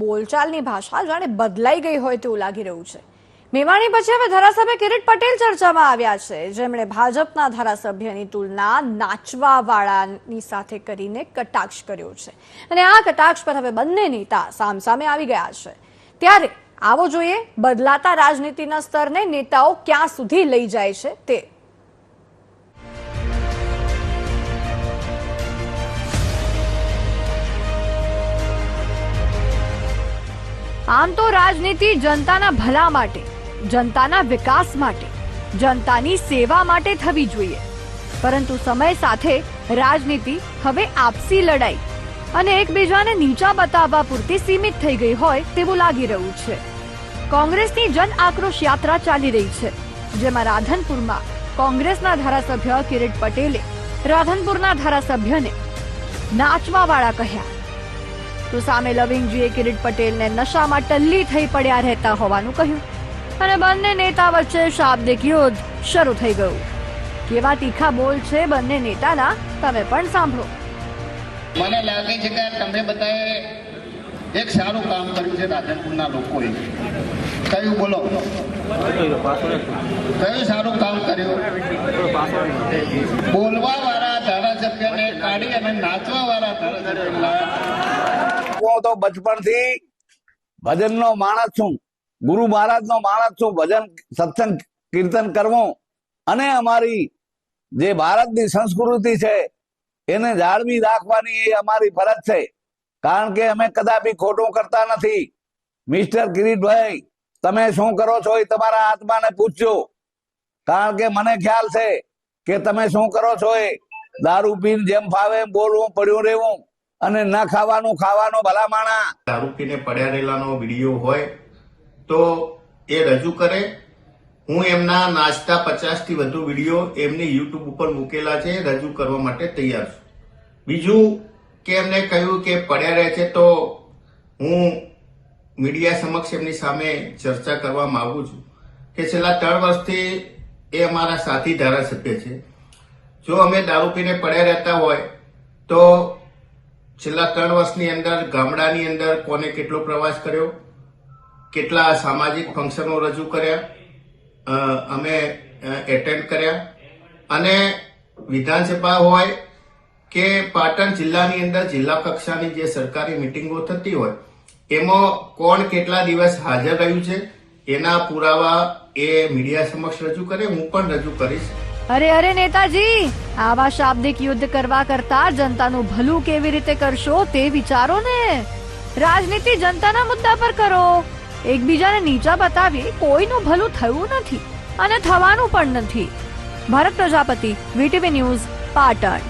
બોલચાલની ભાષા જાણે બદલાઈ ગઈ હોય તેવું લાગી રહ્યું છે. મેવાણી પછી હવે ધારાસભ્ય કિરીટ પટેલ ચર્ચામાં આવ્યા છે. જેમણે ભાજપના ધારાસભ્યની તુલના નાચવાવાળાની સાથે કરીને કટાક્ષ કર્યો છે. અને આ કટાક્ષ પર હવે બંને નેતા સામસામે આવી ગયા છે. ત્યારે આવો જોઈએ, બદલાતા રાજનીતિના સ્તરને નેતાઓ ક્યાં સુધી લઈ જાય છે તે આમ તો રાજનીતિ જનતાના ભલા માટે, જનતાના વિકાસ માટે, જનતાની સેવા માટે થવી જોઈએ. પરંતુ સમય સાથે રાજનીતિ હવે આપસી લડાઈ અને એકબીજાને નીચા બતાવવા પૂરતી સીમિત થઈ ગઈ હોય તેવું લાગી રહ્યું છે. કોંગ્રેસની જન આક્રોશ યાત્રા ચાલી રહી છે, જેમાં રાધનપુરમાં કોંગ્રેસના ધારાસભ્ય કિરીટ પટેલે રાધનપુરના ધારાસભ્યને નાચવાવાળા કહ્યા. તો સામે લવિંગજીએ કિરીટ પટેલને નશામાં ટલ્લી થઈ પડ્યા રહેતા હોવાનું કહ્યું. અને બંને નેતા વચ્ચે શાબ્દિક યુદ્ધ શરૂ થઈ ગયું. કેવા તીખા બોલ છે બંને નેતાના, તમે પણ સાંભળો. મને લાગે છે કે તમે બધાએ એક સારું કામ કર્યું છે રાધનપુરના લોકોએ. કયું બોલો? કયું સારું કામ કર્યું? બોલવા વાળા ધારાસભ્યને કાઢી અને નાચવા વાળા ધારાસભ્ય. હું તો બચપણથી ભજનનો માણસ છું. ગુરુ મહારાજ નો માણસ છું. ભજન, સત્સંગ, કીર્તન કરવું. અને અમારી જે ભારતની સંસ્કૃતિ છે, એને જાળવી રાખવાની એ અમારી ફરજ છે. કારણ કે અમે કદાપી ખોટું કરતા નથી. મિસ્ટર કિરીટભાઈ, તમે શું કરો છો એ તમારા આત્માને પૂછજો. કારણ કે મને ખ્યાલ છે કે તમે શું કરો છો એ? દારૂ પીને જેમ ફાવે એમ બોલવું, પડ્યું રહેવું. અને ના ખાવાનું ખાવાનો ભલા માણા દારૂ પડ્યા રહેલાનો વીડિયો હોય તો એ રજૂ કરે. હું એમના નાસ્તા પચાસથી વધુ વીડિયો એમની યુટ્યુબ ઉપર મૂકેલા છે, રજૂ કરવા માટે તૈયાર છું. બીજું કે એમને કહ્યું કે પડ્યા રહે છે તો હું મીડિયા સમક્ષ એમની સામે ચર્ચા કરવા માંગુ છું કે છેલ્લા ત્રણ વર્ષથી એ અમારા સાથી ધારાસભ્ય છે. જો અમે દારૂ પીને પડ્યા રહેતા હોય તો છેલ્લા ત્રણ વર્ષની અંદર ગામડાની અંદર કોને કેટલો પ્રવાસ કર્યો? કેટલા સામાજિક ફંક્શનો રજૂ કર્યા? અમે એટેન્ડ કર્યા. અને વિધાનસભા હોય કે પાટણ જિલ્લાની અંદર જિલ્લા કક્ષાની જે સરકારી મિટિંગો થતી હોય, એમાં કોણ કેટલા દિવસ હાજર રહ્યું છે, એના પુરાવા એ મીડિયા સમક્ષ રજૂ કરે, હું પણ રજૂ કરીશ. અરે અરે, નેતાજી, આવા શાબ્દિક યુદ્ધ કરવા કરતા જનતાનું ભલું કેવી રીતે કરશો તે વિચારો ને રાજનીતિ જનતાના મુદ્દા પર કરો. એકબીજાને નીચા બતાવી કોઈનું ભલું થયું નથી અને થવાનું પણ નથી. Bharat Prajapati, VTV news, Patan.